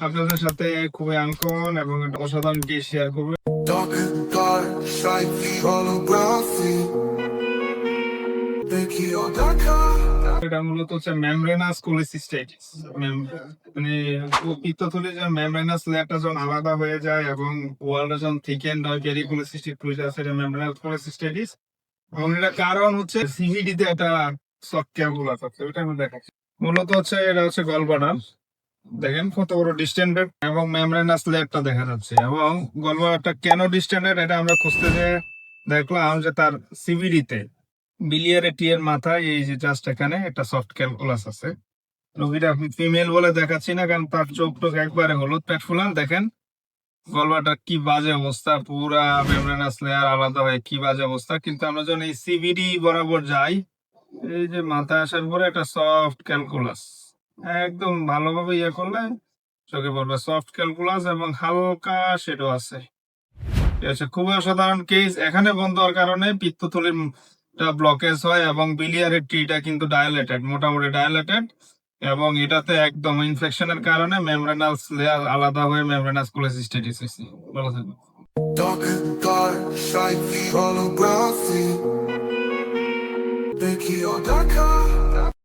আপনাদের সাথে খুবই আনকমন এবং অসাধারণ কেস শেয়ার করব. এটা মূলত হচ্ছে মেমব্রেনাস কোলিসিস্টাইটিস মানে পিত্তথলির যে মেমব্রেনাস লেয়ারটা যখন আলাদা হয়ে যায় এবং ওয়ালটা যখন থিকেন হয় পেরিকোলিসিস্টিক এটা মেমব্রেনাস কোলিসিস্টাইটিস এবং এটা কারণ হচ্ছে সিভিডি তে একটা ক্যাবুলাস আছে। ওটা আমি দেখাচ্ছি। মূলত হচ্ছে এটা হচ্ছে গলবাডার দেখেন কত বড় ডিস্টেন্ডেড এবং মেমব্রেনাস লেয়ারটা দেখা যাচ্ছে এবং গলবাডারটা কেন ডিস্টেন্ডেড এটা আমরা খুঁজতে যে দেখলাম যে তার সিভিডি তে বিলিয়ারে টি এর মাথায় এই যে জাস্ট এখানে একটা সফট ক্যালকুলাস আছে। রোগীটা আমি ফিমেল বলে দেখাচ্ছি না কারণ তার চোখ টোক একবারে হলুদ, পেট ফুলান। দেখেন গলবাটা কি বাজে অবস্থা, পুরা মেমব্রেনাস লেয়ার আলাদা হয়ে কি বাজে অবস্থা। কিন্তু আমরা যখন এই সিবিডি বরাবর যাই, এই যে মাথায় আসার পরে একটা সফট ক্যালকুলাস একদম ভালোভাবে ইয়ে করলে চোখে পড়বে। সফট ক্যালকুলাস এবং হালকা সেটাও আছে। আছে খুবই অসাধারণ কেস এখানে বন্ধ হওয়ার কারণে পিত্তথলির ব্লকেজ হয় এবং বিলিয়ারের ট্রিটা কিন্তু ডায়ালেটেড মোটামুটি ডায়ালেটেড এবং এটাতে একদম ইনফেকশনের কারণে মেমব্রেনাস লেয়ার আলাদা হয়ে মেমব্রেনাস কোলেসিস্টেটিস হয়েছে। ভালো থাকবেন। Dark dark,